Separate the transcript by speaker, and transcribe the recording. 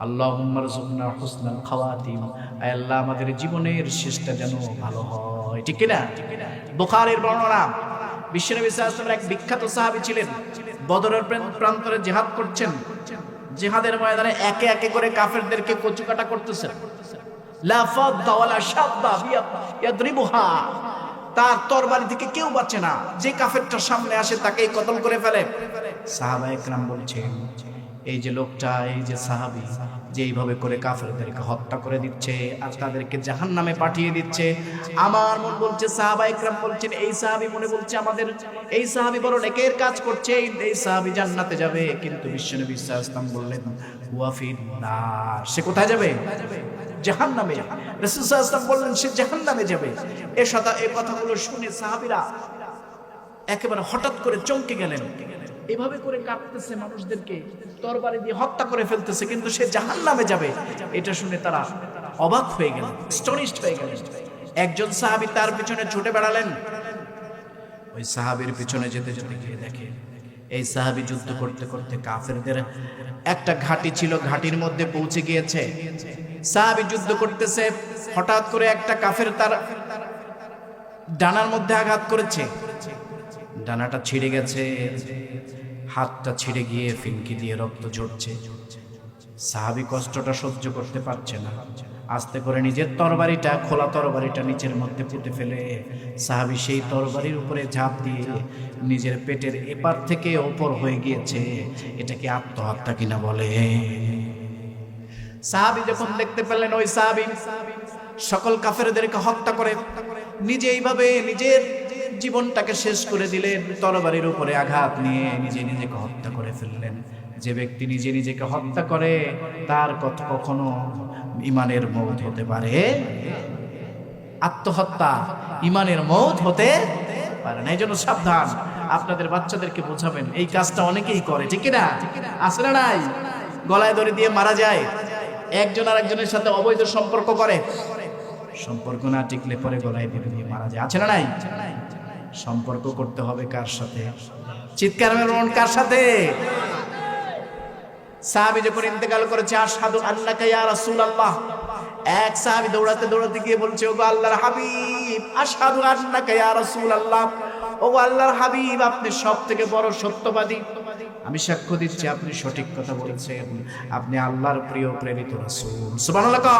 Speaker 1: আল্লাহ হুম্মারজুকনা হুসনাল খাওয়াতিম। আয় আল্লাহ, আমাদের জীবনের শেষটা যেন ভালো হয়। ঠিক কিনা? বুখারের বর্ণনা বিশ্বনবী সাল্লাল্লাহু এক বিখ্যাত সাহাবী ছিলেন। বদরের প্রান- প্রান্তরে জিহাদ করছেন। জিহাদের ময়দানে একে একে করে কাফেরদেরকে কচুকাটা করতেছেন। তার তরবারি থেকে কেউ বাঁচে না। যে কাফেরটা সামনে আসে তাকেই কতল করে ফেলে। সাহাবা একরাম বলছেন এই যে লোকটা, এই যে সাহাবি যে এইভাবে করে কাফেরদেরকে হত্যা করে দিচ্ছে আর তাদেরকে জাহান নামে পাঠিয়ে দিচ্ছে। আমার মন বলছে, সাহাবা একরাম বলছেন, এই সাহাবি মনে বলছে আমাদের, এই সাহাবি বড় নেকের কাজ করছে, এই- সাহাবি জান্নাতে যাবে। কিন্তু বিশ্বনবী ইসলাম বললেন ওয়াফিন নার সে কোথায় যাবে? জাহান নামে রসুলাম বললেন, সে জাহান নামে যাবে। এ সদা, এ কথাগুলো শুনে সাহাবিরা একেবারে হঠাৎ করে চমকে গেলেন। এভাবে করে কাটতেছে মানুষদেরকে, তরবারি দিয়ে হত্যা করে ফেলতেছে, কিন্তু সে জাহান নামে যাবে। এটা শুনে তারা অবাক হয়ে গেলেন স্টনিস্ট হয়ে গেলেন একজন সাহাবি তার পিছনে ছুটে বেড়ালেন। ওই সাহাবির পিছনে যেতে যেতে গিয়ে দেখে, এই সাহাবি যুদ্ধ করতে করতে কাফেরদের একটা ঘাঁটি ছিল, ঘাঁটির মধ্যে পৌঁছে গিয়েছে। সাহাবি যুদ্ধ করতেছে, হঠাৎ করে একটা কাফের তার ডানার মধ্যে আঘাত করেছে। ডানাটা ছিঁড়ে গেছে, হাতটা ছিঁড়ে গিয়ে ফিনকি দিয়ে রক্ত ঝরছে। সাহাবি কষ্টটা সহ্য করতে পারছে না। আস্তে করে নিজের তরবারিটা, খোলা তরবারিটা নিচের মধ্যে পুঁতে ফেলে। সাহাবি সেই তরবারির উপরে ঝাঁপ দিয়ে নিজের পেটের এপার থেকে ওপর হয়ে গিয়েছে। এটাকে আত্মহত্যা কিনা বলে? সাহাবি যখন দেখতে পেলেন, ওই সাহাবি সকল কাফেরদেরকে হত্যা করে নিজে এইভাবে নিজের জীবনটাকে শেষ করে দিলেন, তরবারির উপরে আঘাত নিয়ে নিজে নিজেকে হত্যা করে ফেললেন। যে ব্যক্তি নিজে নিজেকে হত্যা করে, তার কত কখনো ইমানের মৌত হতে পারে। আত্মহত্যা ইমানের মৌত হতে পারে না। এই জন্য সাবধান, আপনাদের বাচ্চাদেরকে বোঝাবেন, এই কাজটা অনেকেই করে, ঠিক না না নাই? গলায় দড়ি দিয়ে মারা যায়, একজন আর একজনের সাথে অবৈধ সম্পর্ক করে, সম্পর্ক না টিকলে পরে গলায় দড়ি দিয়ে মারা যায়। আছে না নাই? সম্পর্ক করতে হবে কার সাথে? চিৎকার মেলন কার সাথে? সাহাবি যখন ইন্তেকাল করেছে, আশহাদু আন্নাকা ইয়া রাসূলুল্লাহ। এক সাহাবি দৌড়াতে দৌড়াতে গিয়ে বলছে, ওগো আল্লাহর হাবিব, আশহাদু আন্নাকা ইয়া রাসূলুল্লাহ। ওগো আল্লাহর হাবিব, আপনি সব থেকে বড় সত্যবাদী। আমি সাক্ষ্য দিচ্ছি, আপনি সঠিক কথা বলেছেন। আপনি আল্লাহর প্রিয়, প্রেরিত রাসূল। সুবহানাল্লাহ